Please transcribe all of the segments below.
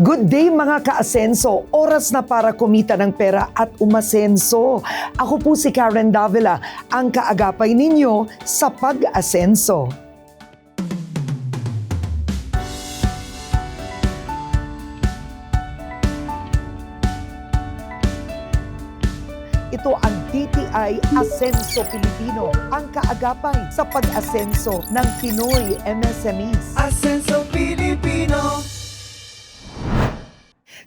Good day mga ka-asenso! Oras na para kumita ng pera at umasenso. Ako po si Karen Davila, ang kaagapay ninyo sa pag-asenso. Ito ang DTI Asenso Pilipino, ang kaagapay sa pag-asenso ng Pinoy MSMEs. Asenso Pilipino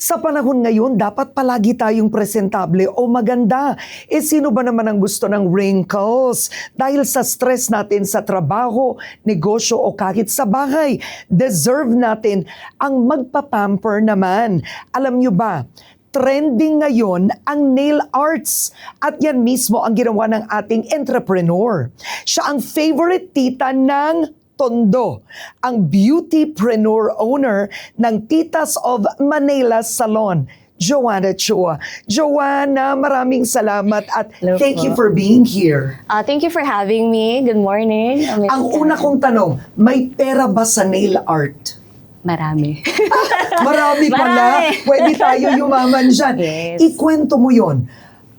Sa panahon ngayon, dapat palagi tayong presentable o maganda. E sino ba naman ang gusto ng wrinkles? Dahil sa stress natin sa trabaho, negosyo o kahit sa bahay, deserve natin ang magpapamper naman. Alam nyo ba, trending ngayon ang nail arts. At yan mismo ang ginawa ng ating entrepreneur. Siya ang favorite tita ng Tondo, ang beautypreneur owner ng Titas of Manila Salon. Joanna Chua. Joanna, maraming salamat at Hello thank po. you for being here. Uh, thank you for having me. Good morning. I'm Ang una kong tanong, may pera ba sa nail art? Marami. Marami pala. Marami. Pwede tayo yumaman dyan. Yes. Ikwento mo yon.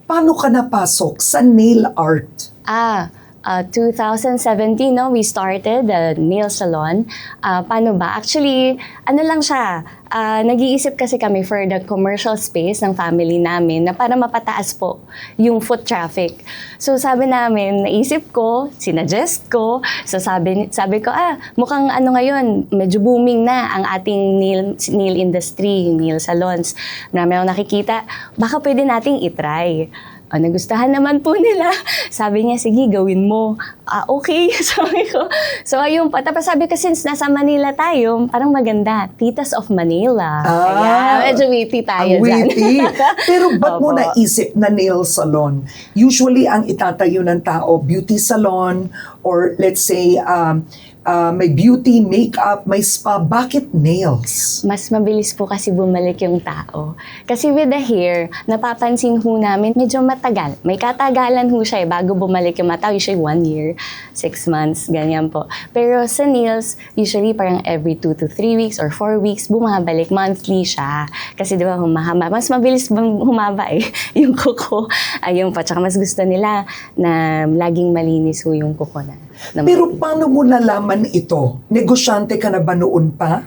Paano ka napasok sa nail art? ah, uh, 2017, no, we started the nail salon. Ah, paano ba? Actually, ano lang siya, ah, nag-iisip kasi kami for the commercial space ng family namin na para mapataas po yung foot traffic. So sabi namin, naisip ko, sinadjust ko, so sabi, sabi ko, ah, mukhang ano ngayon, medyo booming na ang ating nail, nail industry, nail salons. Marami akong nakikita, baka pwede nating itry. Ah, nagustuhan naman po nila. Sabi niya, sige, gawin mo. Ah, okay. sabi ko. So, ayun pa. Tapos sabi ko, since nasa Manila tayo, parang maganda. Titas of Manila. Ah, Ayan, medyo witty tayo Ang dyan. witty. Pero ba't mo Opo. naisip na nail salon? Usually, ang itatayo ng tao, beauty salon, or let's say, um, uh, may beauty, makeup, may spa. Bakit nails? Mas mabilis po kasi bumalik yung tao. Kasi with the hair, napapansin ho namin, medyo matagal. May katagalan ho siya eh, bago bumalik yung mata. Usually one year, six months, ganyan po. Pero sa nails, usually parang every two to three weeks or four weeks, bumabalik. Monthly siya. Kasi di ba, humahaba. Mas mabilis bang humaba eh, yung kuko. Ayun po. Tsaka mas gusto nila na laging malinis ho yung kuko na. na Pero paano mo nalaman ito? Negosyante ka na ba noon pa?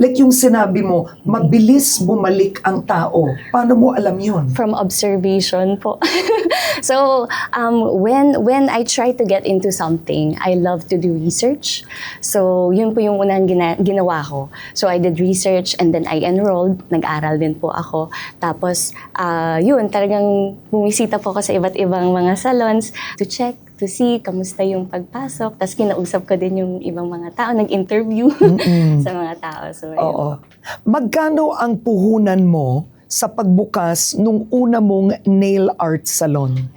Like yung sinabi mo, mabilis bumalik ang tao. Paano mo alam yon? from observation po. so, um, when when I try to get into something, I love to do research. So, yun po yung unang gina- ginawa ko. So, I did research and then I enrolled. Nag-aral din po ako. Tapos, ah, yun, talagang bumisita po ako sa iba't ibang mga salons to check to see kamusta yung pagpasok. Tapos kinausap ko din yung ibang mga tao, nag-interview sa mga tao. So, Oo. Magkano ang puhunan mo sa pagbukas nung una mong nail art salon?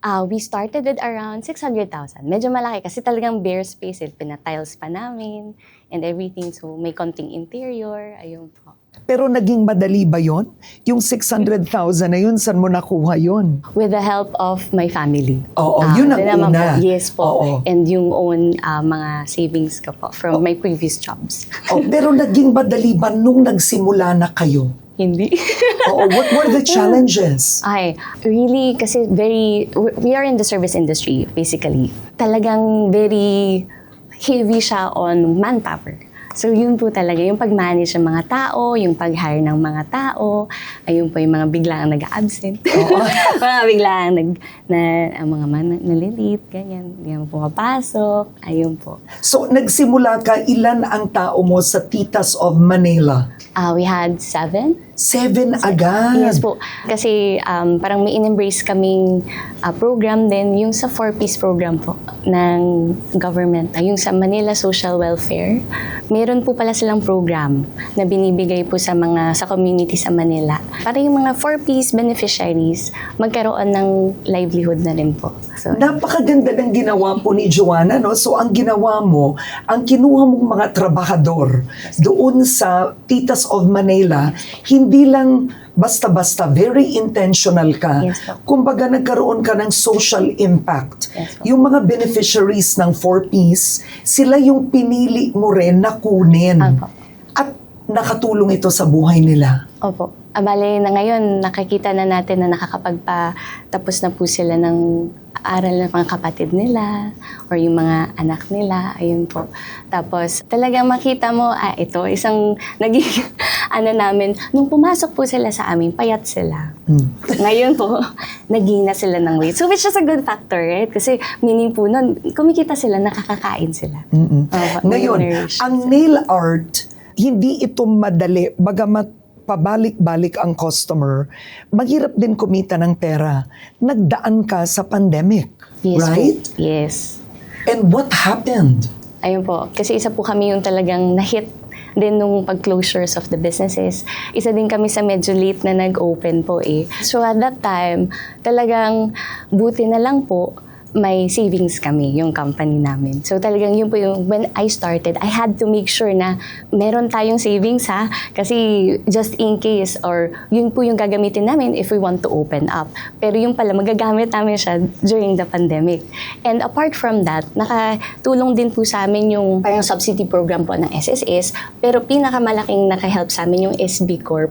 Ah, we started with around 600,000. Medyo malaki kasi talagang bare space. Eh. Pinatiles pa namin and everything. So may konting interior. Ayun po. Pero naging madali ba yon? Yung 600,000 na yun, saan mo nakuha yon? With the help of my family. Oo, Ah, yun ang una. Po. Yes po. Oo. And yung own ah, mga savings ko po from my previous jobs. Oh, pero naging madali ba nung nagsimula na kayo? Hindi. Oo, what were the challenges? Ay, really, kasi very, we are in the service industry, basically. Talagang very heavy siya on manpower. So yun po talaga, yung pag-manage ng mga tao, yung pag-hire ng mga tao, ayun po yung mga biglang nag-absent. mga biglang nag, na, ang mga man, nalilate, ganyan, hindi mo pumapasok, ayun po. So, nagsimula ka, ilan ang tao mo sa Titas of Manila? Ah, we had seven Seven agad. Yes po. Kasi um, parang may in-embrace kaming uh, program din, yung sa four-piece program po ng government, uh, yung sa Manila Social Welfare. Meron po pala silang program na binibigay po sa mga sa community sa Manila. Para yung mga four-piece beneficiaries magkaroon ng livelihood na rin po. So, Napakaganda ng ginawa po ni Joanna, no? So, ang ginawa mo, ang kinuha mong mga trabahador doon sa Titas of Manila, hindi lang basta-basta, very intentional ka. Yes po. Kumbaga, nagkaroon ka ng social impact. Yes po. Yung mga beneficiaries ng 4Ps, sila yung pinili mo rin na kunin. Apo. At nakatulong ito sa buhay nila? Opo. Abale na ngayon, nakikita na natin na nakakapagpa-tapos na po sila ng aral ng mga kapatid nila or yung mga anak nila. Ayun po. Tapos talagang makita mo, ah, ito, isang naging ano namin, nung pumasok po sila sa amin, payat sila. Hmm. Ngayon po, naging na sila ng weight. So which is a good factor, right? Kasi meaning po nun, kumikita sila, nakakakain sila. Mm-mm. Opo, Ngayon, ang nail art, hindi ito madali. Bagamat pabalik-balik ang customer, mahirap din kumita ng pera. Nagdaan ka sa pandemic, Yes right? po. Yes. And what happened? Ayun po. Kasi isa po kami yung talagang na-hit din nung pag-closures of the businesses. Isa din kami sa medyo late na nag-open po eh. So at that time, talagang buti na lang po may savings kami, yung company namin. So talagang yun po yung, when I started, I had to make sure na meron tayong savings ha, kasi just in case, or yun po yung gagamitin namin if we want to open up. Pero yung pala, magagamit namin siya during the pandemic. And apart from that, nakatulong din po sa amin yung parang subsidy program po ng SSS, pero pinakamalaking nakahelp sa amin yung SB Corp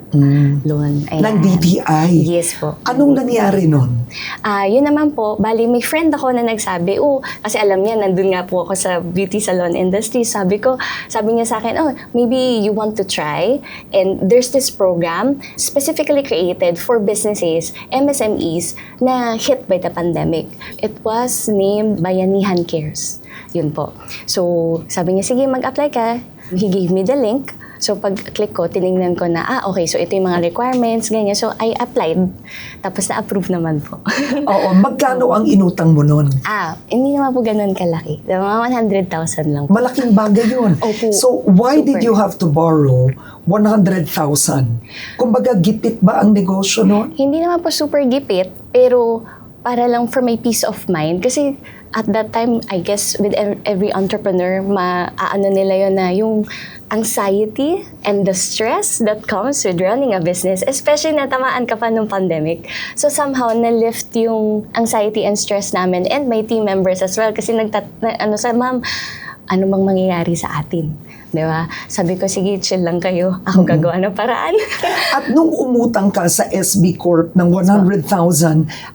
loan. Ayan. Ng DTI? Yes po. Anong nangyari nun? Ah, yun naman po, bali may friend ako na nagsabi, oh, kasi alam niya, nandun nga po ako sa beauty salon industry. Sabi ko, sabi niya sa akin, oh, maybe you want to try. And there's this program specifically created for businesses, MSMEs, na hit by the pandemic. It was named Bayanihan Cares. Yun po. So, sabi niya, sige, mag-apply ka. He gave me the link. So, pag-click ko, tinignan ko na, ah, okay, so ito yung mga requirements, ganyan. So, I applied. Tapos na-approve naman po. Oo, magkano ang inutang mo nun? ah, hindi naman po ganun kalaki. Mga 100,000 lang po. Malaking bagay yun. Opo. So, why did Super. you have to borrow 100,000? Kumbaga, gipit ba ang negosyo nun? Hindi naman po super gipit, pero para lang for my peace of mind. Kasi at that time, I guess with ev- every entrepreneur, maaano nila yun na yung anxiety and the stress that comes with running a business, especially natamaan ka pa nung pandemic. So somehow, na-lift yung anxiety and stress namin and my team members as well. Kasi nagtat, na, ano sa, ma'am, ano mang mangyayari sa atin? Di ba? Sabi ko, sige, chill lang kayo. Ako gagawa ng paraan. At nung umutang ka sa SB Corp ng 100,000,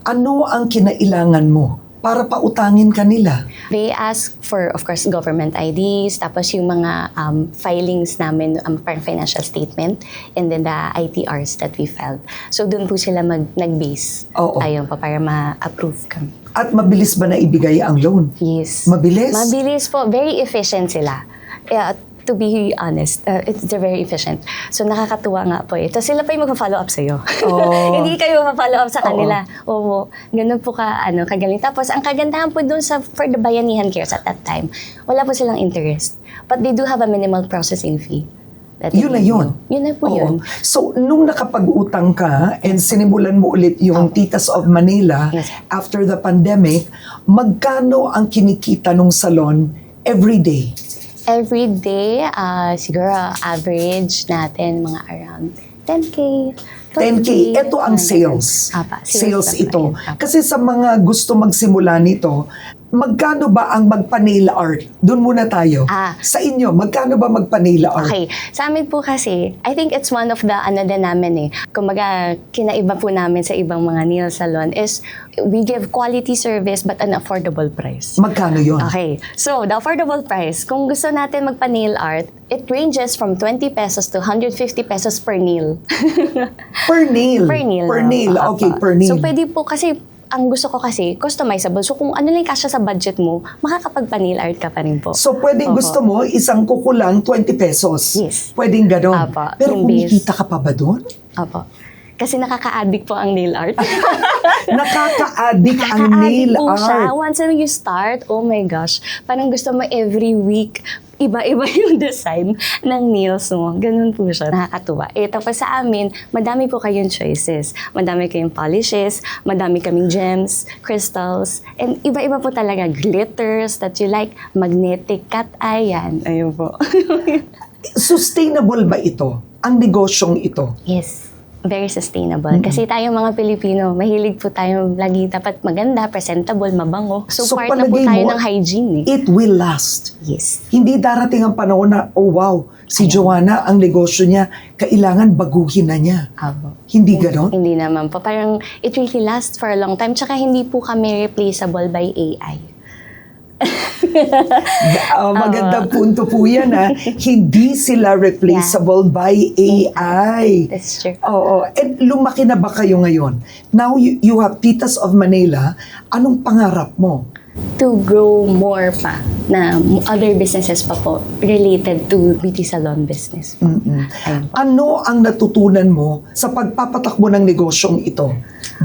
ano ang kinailangan mo para pautangin ka nila? They ask for, of course, government IDs, tapos yung mga um, filings namin, um, parang financial statement, and then the ITRs that we filed. So, doon po sila mag, nag-base. Oo. Ayun po, para ma-approve kami. At mabilis ba na ibigay ang loan? Yes. Mabilis? Mabilis po. Very efficient sila. Yeah, to be honest, uh, it's, they're very efficient. So, nakakatuwa nga po eh. Tapos sila pa yung mag-follow up sa'yo. Oo. Hindi kayo ma-follow up sa Oo. kanila. Oo. Ganun po ka, ano, kagaling. Tapos, ang kagandahan po dun sa, for the Bayanihan Cares at that time, wala po silang interest. But they do have a minimal processing fee. That Yun na yun. Yun na po Oo. yun. So, nung nakapag-utang ka and sinimulan mo ulit yung Titas of Manila Yes. after the pandemic, magkano ang kinikita nung salon every day? Every day, uh, siguro average natin mga around 10K. 10K. 12K, Ito ang sales. Apa, Sales po ito. Kasi sa mga gusto magsimula nito, magkano ba ang magpa-nail art? Doon muna tayo. Ah. Sa inyo, magkano ba magpa-nail art? Okay. Sa amin po kasi, I think it's one of the ano din namin eh. Kumbaga, kinaiba po namin sa ibang mga nail salon is we give quality service but an affordable price. Magkano yon? Okay. So, the affordable price, kung gusto natin magpa-nail art, it ranges from 20 pesos to 150 pesos per nail. Per nail. per nail. Per nail. Okay, per nail. So, pwede po kasi, ang gusto ko kasi, customizable. So, kung ano lang kasya sa budget mo, makakapagpa-nail art ka pa rin po. So, pwedeng Opo. gusto mo, isang kuko lang, 20 pesos. Yes. Pwedeng ganon. Apa, Pero base. kumikita ka pa ba doon? Opo. Kasi nakaka-addict po ang nail art. Nakaka-addict ang Nakaka-addict nail po siya. art. Once na you start, oh my gosh, parang gusto mo every week, iba-iba yung design ng nails mo. Ganun po siya. Nakakatuwa. Eh, tapos sa amin, madami po kayong choices. Madami kayong polishes, madami kaming gems, crystals, and iba-iba po talaga. Glitters that you like, magnetic cat eye, yan. Ayun po. Sustainable ba ito? Ang negosyong ito? yes. Very sustainable. Kasi tayong mga Pilipino, mahilig po tayo lagi dapat maganda, presentable, mabango. So, So, part na po tayo mo, ng hygiene eh. It will last. Yes. Hindi darating ang panahon na, oh wow, si Joanna, ang negosyo niya, kailangan baguhin na niya. Abo. Hindi ganon? Hindi naman po. Parang it really lasts for a long time. Tsaka hindi po kami replaceable by AI. Ah, magandang punto po yan ha. Hindi sila replaceable by AI. That's true. Oo. And lumaki na ba kayo ngayon? Now you, you have Titas of Manila. Anong pangarap mo? To grow more pa na other businesses pa po related to beauty salon business. po. Ano ang natutunan mo sa pagpapatakbo ng negosyong ito?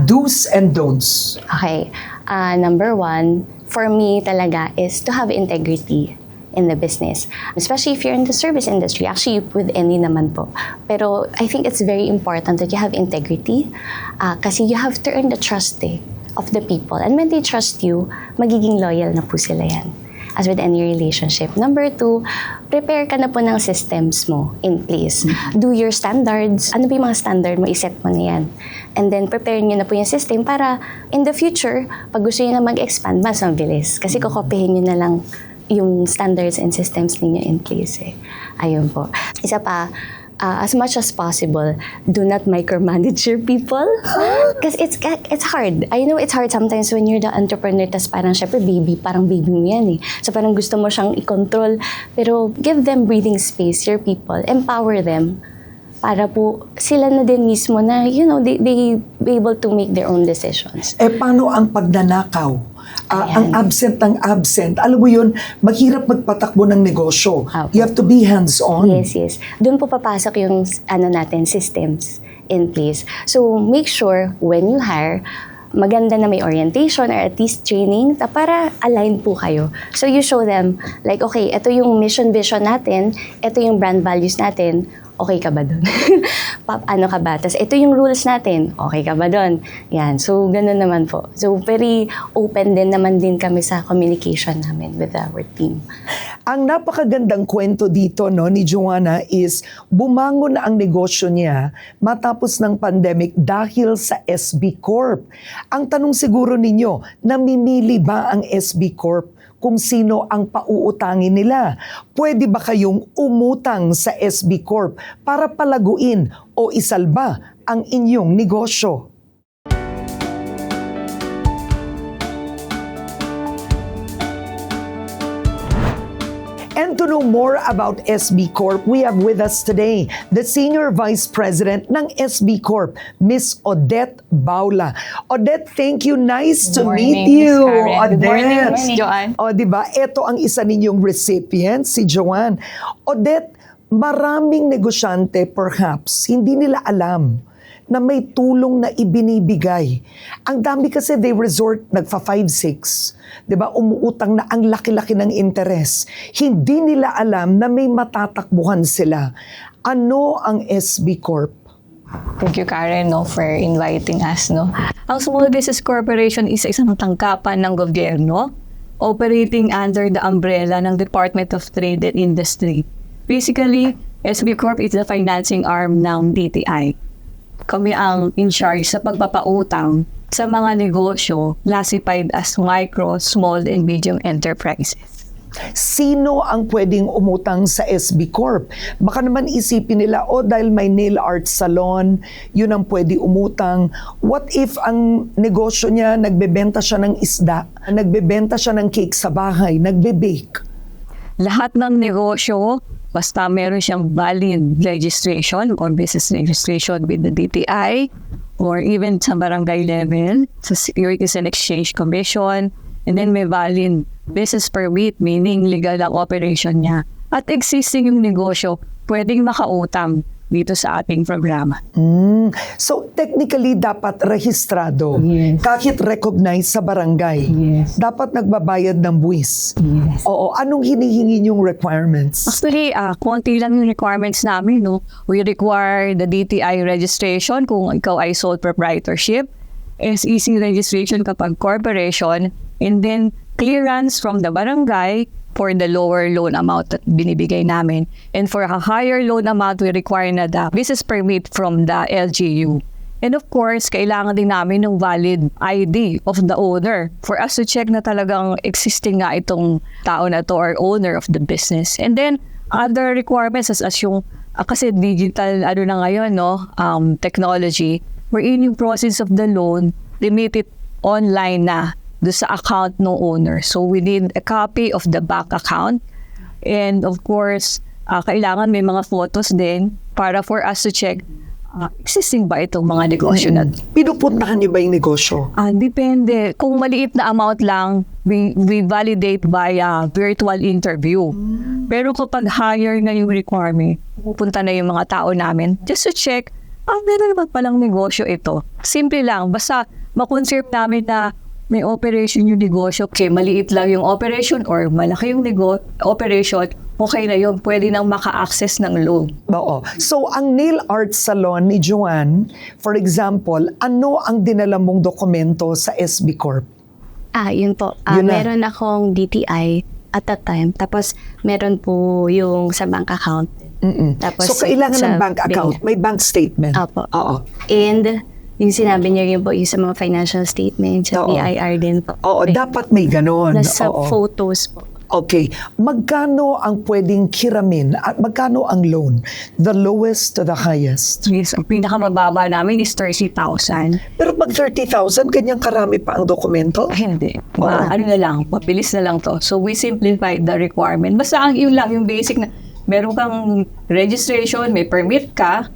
Do's and don'ts. Okay. Uh, number one, for me talaga is to have integrity in the business. Especially if you're in the service industry. Actually, with any naman po. Pero I think it's very important that you have integrity uh, kasi you have to earn the trust eh, of the people. And when they trust you, magiging loyal na po sila yan. As with any relationship. Number two, prepare ka na po ng systems mo in place. Do your standards. Ano ba yung mga standard mo? Iset mo na yan. And then, prepare nyo na po yung system para in the future, pag gusto nyo na mag-expand, mas mabilis. Kasi kukopihin nyo na lang yung standards and systems ninyo in place eh. Ayun po. Isa pa, uh, as much as possible, do not micromanage your people. Because it's it's hard. I know it's hard sometimes when you're the entrepreneur, tas parang syempre baby, parang baby mo yan eh. So parang gusto mo siyang i-control. Pero give them breathing space, your people. Empower them para po sila na din mismo na, you know, they, they be able to make their own decisions. Eh, paano ang pagnanakaw? Ah, ang Ayan. absent ng absent. Alam mo yun, maghirap magpatakbo ng negosyo. Opo. You have to be hands-on. Yes, yes. Doon po papasok yung ano natin, systems in place. So, make sure when you hire, maganda na may orientation or at least training ta para align po kayo. So, you show them, like, okay, ito yung mission vision natin, ito yung brand values natin, okay ka ba doon? pa, ano ka ba? Tapos ito yung rules natin, okay ka ba doon? Yan. So, ganun naman po. So, very open din naman din kami sa communication namin with our team. Ang napakagandang kwento dito no ni Joanna is bumangon na ang negosyo niya matapos ng pandemic dahil sa SB Corp. Ang tanong siguro ninyo, namimili ba ang SB Corp kung sino ang pauutangin nila? Pwede ba kayong umutang sa SB Corp para palaguin o isalba ang inyong negosyo? Know more about SB Corp, we have with us today the Senior Vice President ng SB Corp, Miss Odette Baula. Odette, thank you. Nice to Good meet morning, you. Karen. Good morning, Odette. Miss Joanne. O, di ba? Ito ang isa ninyong recipient, si Joanne. Odette, maraming negosyante perhaps hindi nila alam na may tulong na ibinibigay. Ang dami kasi they resort, nagfa 5-6. 'Di ba Umuutang na ang laki-laki ng interes. Hindi nila alam na may matatakbuhan sila. Ano ang SB Corp? Thank you, Karen, no, for inviting us. No. Ang Small Business Corporation is isang tangkapan ng gobyerno operating under the umbrella ng Department of Trade and Industry. Basically, SB Corp is the financing arm ng DTI. Kami ang in charge sa pagpapautang sa mga negosyo classified as micro, small, and medium enterprises. Sino ang pwedeng umutang sa SB Corp? Baka naman isipin nila, oh dahil may nail art salon, yun ang pwede umutang. What if ang negosyo niya, nagbebenta siya ng isda, nagbebenta siya ng cake sa bahay, nagbe-bake? lahat ng negosyo, basta meron siyang valid registration or business registration with the DTI or even sa barangay level, sa Securities and Exchange Commission, and then may valid business permit, meaning legal ang operation niya. At existing yung negosyo, pwedeng makautang dito sa ating programa. Mm. So technically dapat rehistrado. Yes. Kahit recognized sa barangay. Yes. Dapat nagbabayad ng buwis. Yes. Oo, anong hinihingi niyong requirements? Actually, ah konti lang yung requirements namin. No? We require the DTI registration kung ikaw ay sole proprietorship, SEC registration kapag corporation, and then clearance from the barangay for the lower loan amount that binibigay namin. And for a higher loan amount, we require na the business permit from the LGU. And of course, kailangan din namin ng valid ID of the owner for us to check na talagang existing nga itong tao na to or owner of the business. And then, other requirements as, as yung, ah, kasi digital, ano na ngayon, no, um, technology, wherein yung process of the loan, limited online na do sa account ng owner. So, we need a copy of the bank account. And of course, ah, kailangan may mga photos din para for us to check ah, existing ba itong mga negosyo na. Pinupuntahan niyo ba yung negosyo? Ah, depende. Kung maliit na amount lang, we, we validate via virtual interview. Pero kapag higher na yung requirement, pupunta na yung mga tao namin just to check, ah, meron naman palang negosyo ito. Simple lang. Basta makonserve namin na may operation yung negosyo. Okay, maliit lang yung operation or malaki yung nego- operation, okay na yun. Pwede nang maka-access ng loan. Oo. So, ang nail art salon ni Joanne, for example, ano ang dinala mong dokumento sa SB Corp? Ah, yun po. Ah, Yun na. meron akong DTI at that time. Tapos, meron po yung sa bank account. Mm-mm. Tapos, so, kailangan sa ng bank account. May bank statement. Apo. Oo. And, yung sinabi niyo yun po, yung sa mga financial statements, sa Oo. BIR din po. Oo, May- dapat may ganon. Nasa Oo. photos po. Okay. Magkano ang pwedeng kiramin at magkano ang loan? The lowest to the highest. Yes, ang pinakamababa namin is 30,000. Pero pag 30,000, ganyan karami pa ang dokumento? Ay, hindi. Oo. Ma, ano na lang, mabilis na lang to. So, we simplified the requirement. Basta ang yun lang, yung basic na, meron kang registration, may permit ka,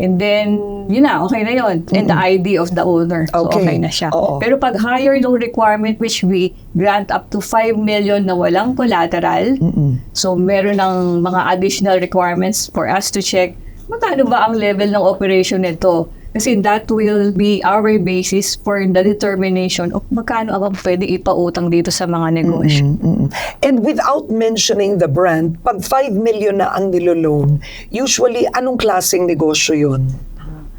and then, yun na, okay na yun. And the ID of the owner. So, Okay. okay, na siya. Oo. Pero pag higher yung requirement, which we grant up to 5 million na walang collateral, so meron ng mga additional requirements for us to check magkano ba ang level ng operation nito. Kasi that will be our basis for the determination of magkano ang pwede ipautang dito sa mga negosyo. Mm-mm. And without mentioning the brand, pag 5 million na ang niloloan, usually anong klaseng negosyo yun?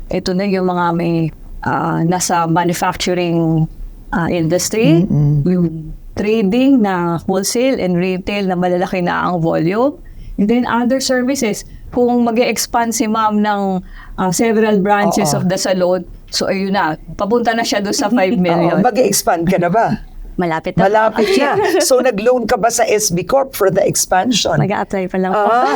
Ito na yung mga may ah, nasa manufacturing ah, industry, yung trading na wholesale and retail na malalaki na ang volume. And then other services, kung mag expand si ma'am ng ah, several branches Oo. of the salon, so ayun na, papunta na siya doon sa 5 Oo, million. mag-expand ka na ba? Malapit na. Malapit na. So, nag-loan ka ba sa SB Corp for the expansion? Mag-a-apply pa lang po. Ah,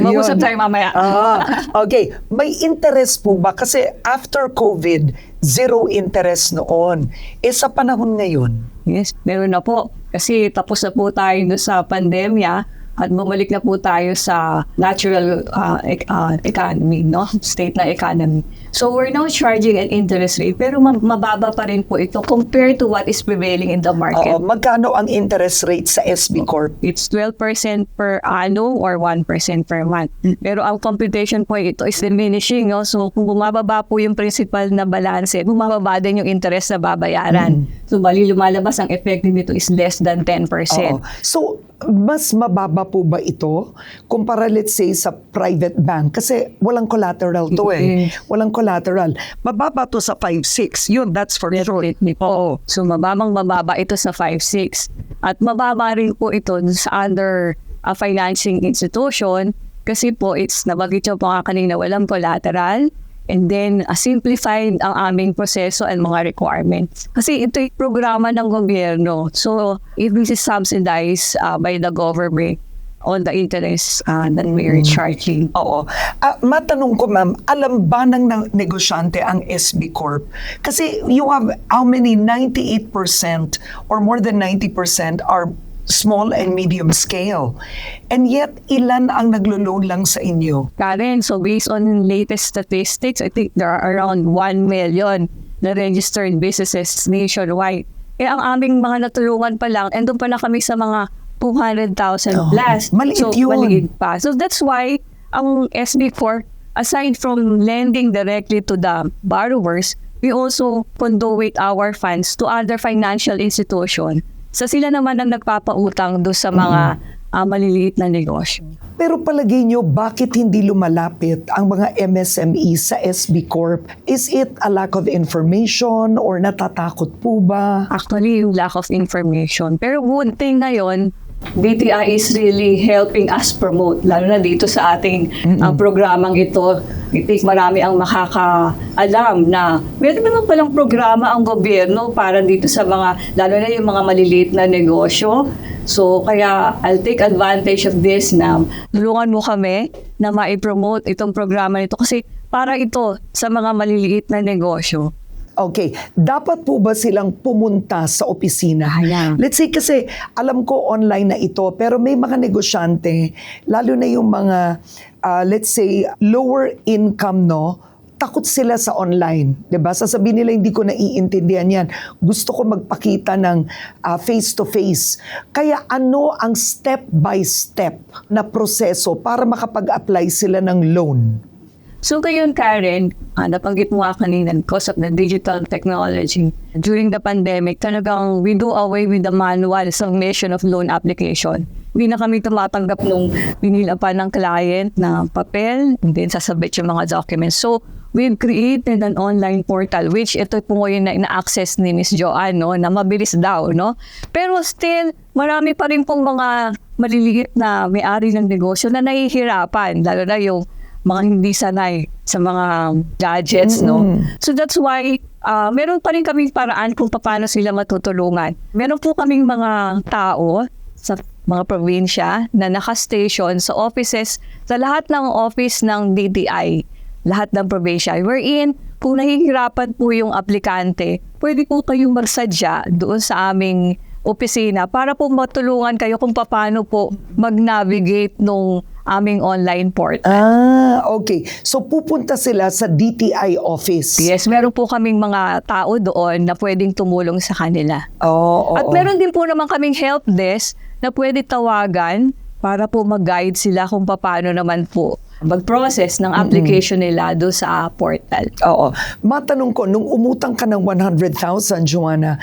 mag-usap tayo mamaya. Ah, okay. May interest po ba? Kasi after COVID, zero interest noon. E sa panahon ngayon, Yes, meron na po. Kasi tapos na po tayo sa pandemya at bumalik na po tayo sa natural uh, ec- uh, economy, no? State na economy. So we're now charging an interest rate pero ma- mababa pa rin po ito compared to what is prevailing in the market. oo, magkano ang interest rate sa SB Corp? It's 12% per annum or 1% per month. Pero ang computation po ito is diminishing. No? So kung bumababa po yung principal na balance, bumababa din yung interest na babayaran. So bali lumalabas ang effective nito is less than 10%. Oo. So, mas mababa po ba ito kumpara let's say sa private bank? Kasi walang collateral to eh. Walang collateral. Mababa to sa 5-6. Yun, that's for sure. Po. So mababang mababa ito sa 5.6. At mababa rin po ito sa under a financing institution kasi po it's nabagit yung mga kanina walang collateral and then uh, simplified ang aming proseso and mga requirements. Kasi ito yung programa ng gobyerno. So if this is subsidized uh, by the government on the interest uh, that we're charging. Oo. Ah, matanong ko ma'am, alam ba ng ng negosyante ang SB Corp? Kasi you have how many 98% or more than 90% are small and medium scale. And yet, ilan ang naglo-loan lang sa inyo? Karen, so based on latest statistics, I think there are around 1 million na registered businesses nationwide. Eh, ang aming mga natulungan pa lang, and doon pa na kami sa mga 200,000 Oh, plus. maliit so, yun. maliit pa. So that's why ang SB4, aside from lending directly to the borrowers, we also conduit our funds to other financial institution. So sila naman ang nagpapautang do sa mga ah, maliliit na negosyo. Pero palagay nyo, bakit hindi lumalapit ang mga MSME sa SB Corp? Is it a lack of information or natatakot po ba? Actually, yung lack of information. Pero good thing ngayon, DTI is really helping us promote, lalo na dito sa ating ah, programang ito. I think marami ang makakaalam na meron naman palang programa ang gobyerno para dito sa mga, lalo na yung mga maliliit na negosyo. So, kaya I'll take advantage of this na tulungan mo kami na ma-promote itong programa nito kasi para ito sa mga maliliit na negosyo. Okay, dapat po ba silang pumunta sa opisina? Ayan. Let's say kasi alam ko online na ito pero may mga negosyante lalo na yung mga ah, let's say lower income no takot sila sa online, 'di ba? Sasabihin nila hindi ko naiintindihan 'yan. Gusto ko magpakita ng face to face. Kaya ano ang step by step na proseso para makapag-apply sila ng loan? So ngayon, Karen, ah, nabanggit mo nga kanina because of the digital technology. During the pandemic, talagang we do away with the manual submission of loan application. Hindi na kami tumatanggap nung binila pa ng client na papel, and then sasabit yung mga documents. So, we've created an online portal, which ito po ngayon na ina-access ni Miss Joanne, no, na mabilis daw, no? Pero still, marami pa rin pong mga maliliit na may-ari ng negosyo na nahihirapan, lalo na yung mga hindi sanay sa mga gadgets, no? So that's why uh, meron pa rin kaming paraan kung paano sila matutulungan. Meron po kaming mga tao sa mga probinsya na naka-station sa offices, sa lahat ng office ng DTI, lahat ng probinsya. Wherein, kung nahihirapan po yung aplikante, pwede po kayong magsadya doon sa aming opisina para po matulungan kayo kung paano po mag-navigate nung aming online portal. Ah, okay. So pupunta sila sa DTI office. Yes, meron po kaming mga tao doon na pwedeng tumulong sa kanila. Oo, oo. At meron din po naman kaming help desk na pwede tawagan para po mag-guide sila kung paano naman po mag-process ng application nila do sa portal. Oo. Matanong ko, nung umutang ka ng 100,000, Joanna,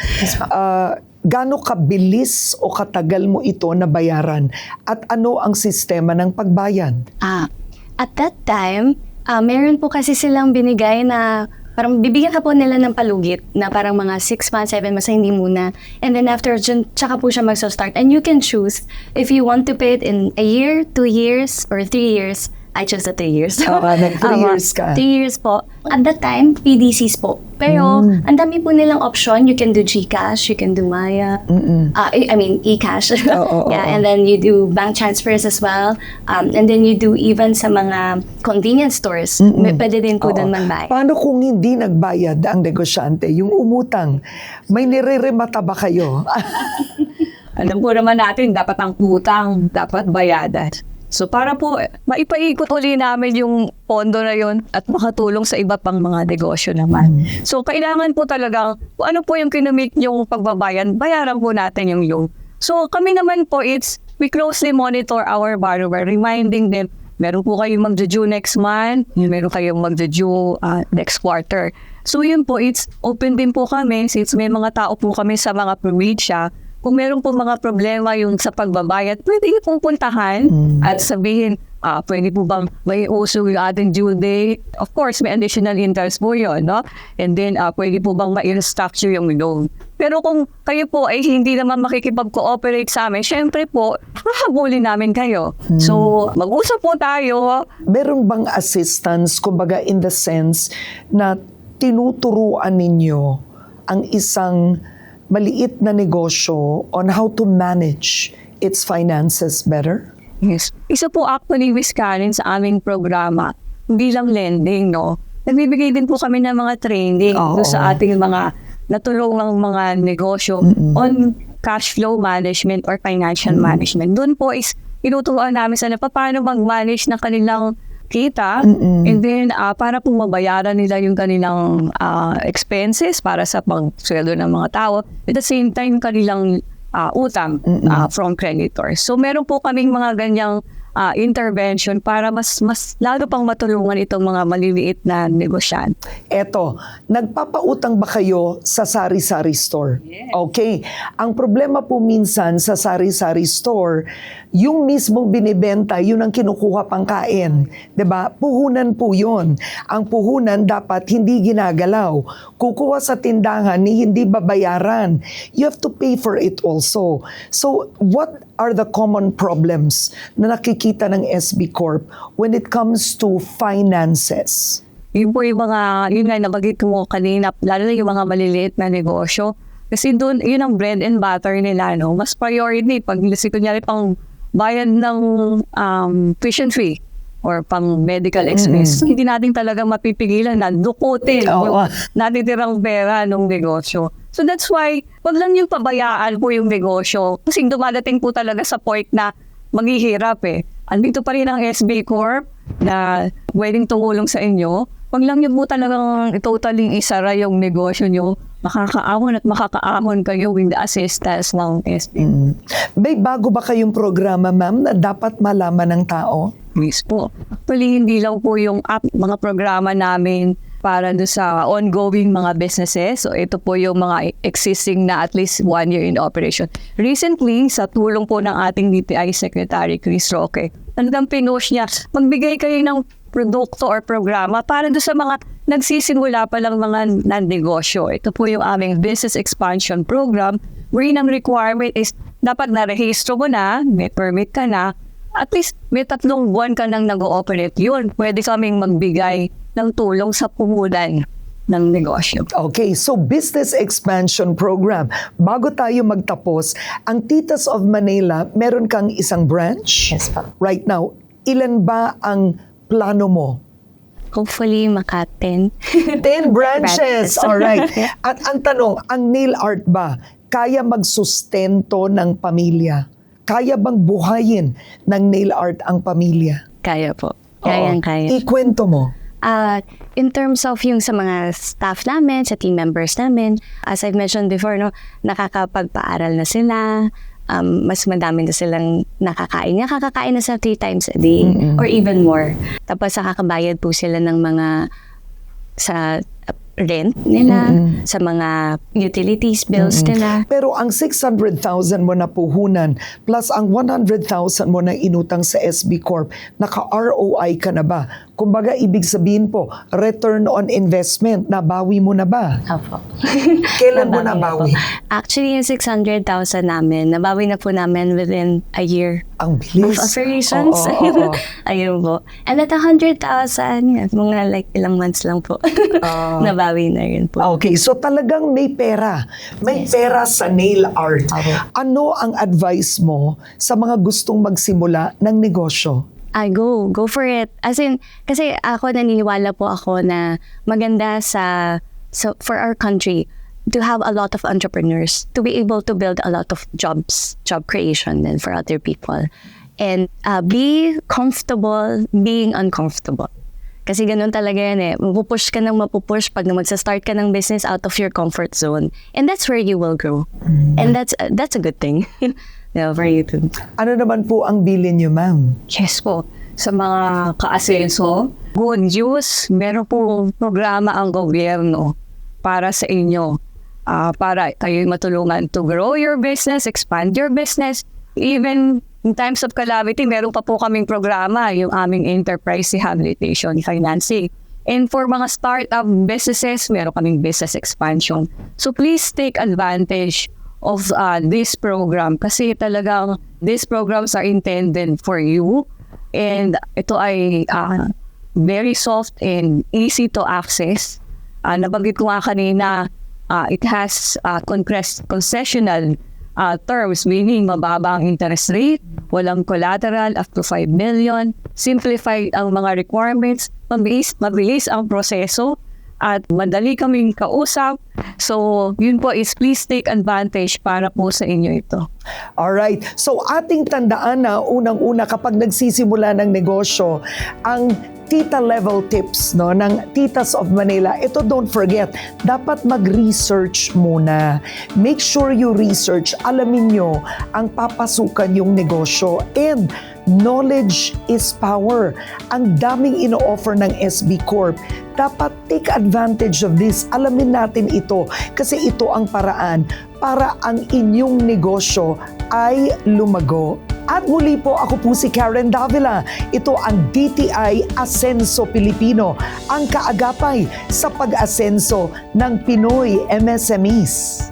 ah, gaano kabilis o katagal mo ito na bayaran? At ano ang sistema ng pagbayad? Ah, at that time, ah, meron po kasi silang binigay na parang bibigyan ka po nila ng palugit na parang mga 6 months, 7 months, hindi muna. And then after, dyan, tsaka po siya magsa-start. And you can choose if you want to pay it in a year, 2 years, or 3 years. I chose the 3 years. Oo, nag- three Ah, years ka. 3 years po. At that time, PDCs po. Pero, Hmm. ang dami po nilang option. You can do GCash, you can do Maya. Ah, I I mean, eCash. Oo, oo, yeah, oo. and then you do bank transfers as well. Um, and then you do even sa mga convenience stores. May- Pwede din po Oo. doon magbayad. Paano kung hindi nagbayad ang negosyante, yung umutang, may nire-remata ba kayo? Alam po naman natin, dapat ang utang, dapat bayadan. So para po, maipaikot uli namin yung pondo na yon at makatulong sa iba pang mga negosyo naman. So kailangan po talagang, kung ano po yung kinumit yung pagbabayan, bayaran po natin yung loan. So kami naman po, it's, we closely monitor our borrower, reminding them, meron po kayong mag-due next month, meron kayong mag-due uh, next quarter. So yun po, it's open din po kami since may mga tao po kami sa mga probinsya kung meron po mga problema yung sa pagbabayad, pwede niyo pong puntahan at sabihin, ah, pwede po bang may uso yung ating due date? Of course, may additional interest po yun, no? And then, ah, pwede po bang ma-restructure yung loan? Pero kung kayo po ay hindi naman makikipag-cooperate sa amin, syempre po, hahabulin namin kayo. So, mag-usap po tayo. Meron bang assistance, kumbaga in the sense na tinuturuan ninyo ang isang maliit na negosyo on how to manage its finances better? Yes. Isa po actually, Karen, sa aming programa, hindi lang lending, no? Nagbibigay din po kami ng mga training do sa ating mga natulungang mga negosyo on cash flow management or financial management. Doon po is tinuturuan namin sila paano mag-manage ng kanilang kita. And then ah, para po mabayaran nila yung kanilang ah, expenses para sa pagsweldo ng mga tao at the same time kanilang ah, utang ah, from creditors. So meron po kaming mga ganyang ah, intervention para mas mas lalo pang matulungan itong mga maliliit na negosyante. Eto, nagpapautang ba kayo sa sari-sari store? Okay. Ang problema po minsan sa sari-sari store, yung mismong binibenta, yun ang kinukuha pang kain. ba? Puhunan po yun. Ang puhunan dapat hindi ginagalaw. Kukuha sa tindahan ni hindi babayaran. You have to pay for it also. So, what are the common problems na nakikita ng SB Corp when it comes to finances? Yun po yung mga, yun nga nabagit mo kanina, lalo na yung mga maliliit na negosyo. Kasi doon, yun ang bread and butter nila, no? Mas priority pag, kunyari pang bayad ng um, tuition fee or pang medical expense. Hindi natin talaga mapipigilan na dukutin Oo. yung natitirang pera ng negosyo. So that's why, wag lang yung pabayaan po yung negosyo. Kasi dumadating po talaga sa point na maghihirap eh. Andito pa rin ang SB Corp na pwedeng tumulong sa inyo. Wag lang yun po talagang totally isara yung negosyo nyo. Makakaamon at makakaamon kayo with the assistance ng SB. Mm. May bago ba kayong programa, ma'am, na dapat malaman ng tao? Po. Actually, hindi lang po yung app, mga programa namin para do sa ongoing mga businesses. So, ito po yung mga existing na at least one year in operation. Recently, sa tulong po ng ating DTI Secretary Chris Roque, talagang pinush niya, magbigay kayo ng produkto or programa para do sa mga nagsisimula pa lang mga non-negosyo. Ito po yung aming Business Expansion Program wherein ang requirement is dapat na-rehistro mo na, may permit ka na, at least may tatlong buwan ka nang nag-ooperate. Yun, pwede kaming magbigay ng tulong sa puhunan ng negosyo. Okay, so Business Expansion Program. Bago tayo magtapos, ang Titas of Manila, meron kang isang branch? Yes po. Right now, ilan ba ang plano mo? Hopefully, maka-10. 10 branches. Branches. All right. At ang tanong, ang nail art ba kaya magsustento ng pamilya? Kaya bang buhayin ng nail art ang pamilya? Kaya po. Oo. Kayang kaya. Ikwento mo. Uh, in terms of yung sa mga staff namin, sa team members namin, as I've mentioned before, no, nakakapagpaaral na sila, um, mas madami na silang nakakain. Nakakakain na sila three times a day or even more. Tapos nakakabayad po sila ng mga sa rent nila, sa mga utilities bills nila. Pero ang 600,000 mo na puhunan plus ang 100,000 mo na inutang sa SB Corp, naka-ROI ka na ba? Kumbaga, ibig sabihin po, return on investment, nabawi mo na ba? Opo. Kailan mo nabawi? Nabawi na po. Actually, yung 600,000 namin, nabawi na po namin within a year Ang of bilis. operations. Oo, oo, oo. Ayun po. And at 100,000, yan, mga like ilang months lang po. Ah. nabawi na rin po. Okay, so talagang may pera. May pera sa nail art. Opo. Ano ang advice mo sa mga gustong magsimula ng negosyo? I go, go for it. As in, kasi ako naniniwala po ako na maganda sa, so for our country to have a lot of entrepreneurs, to be able to build a lot of jobs, job creation then for other people. And uh, be comfortable being uncomfortable. Kasi ganun talaga yan eh. Mapupush ka ng mapupush pag na magsa-start ka ng business out of your comfort zone. And that's where you will grow. And that's uh, that's a good thing. yeah, for you to Ano naman po ang bilin niyo, ma'am? Yes po. Sa mga kaasenso, good news, meron po programa ang gobyerno para sa inyo. Ah, para kayo matulungan to grow your business, expand your business. Even in times of calamity, meron pa po kaming programa, yung aming enterprise rehabilitation financing. And for mga startup businesses, meron kaming business expansion. So please take advantage of uh, this program kasi talagang these programs are intended for you and ito ay uh, very soft and easy to access. Uh, nabanggit ko nga kanina, uh, it has uh, concessional uh, terms, meaning mababa ang interest rate, walang collateral up to 5 million, simplified ang mga requirements, mabilis, mabilis ang proseso, at madali kaming kausap. So, yun po is please take advantage para po sa inyo ito. Alright, so ating tandaan na unang-una kapag nagsisimula ng negosyo, ang tita level tips no ng Titas of Manila. Ito don't forget, dapat mag-research muna. Make sure you research, alamin nyo ang papasukan yung negosyo and Knowledge is power. Ang daming ino-offer ng SB Corp. Dapat take advantage of this. Alamin natin ito kasi ito ang paraan para ang inyong negosyo ay lumago. At muli po, ako po si Karen Davila. Ito ang DTI Asenso Pilipino, ang kaagapay sa pag-asenso ng Pinoy MSMEs.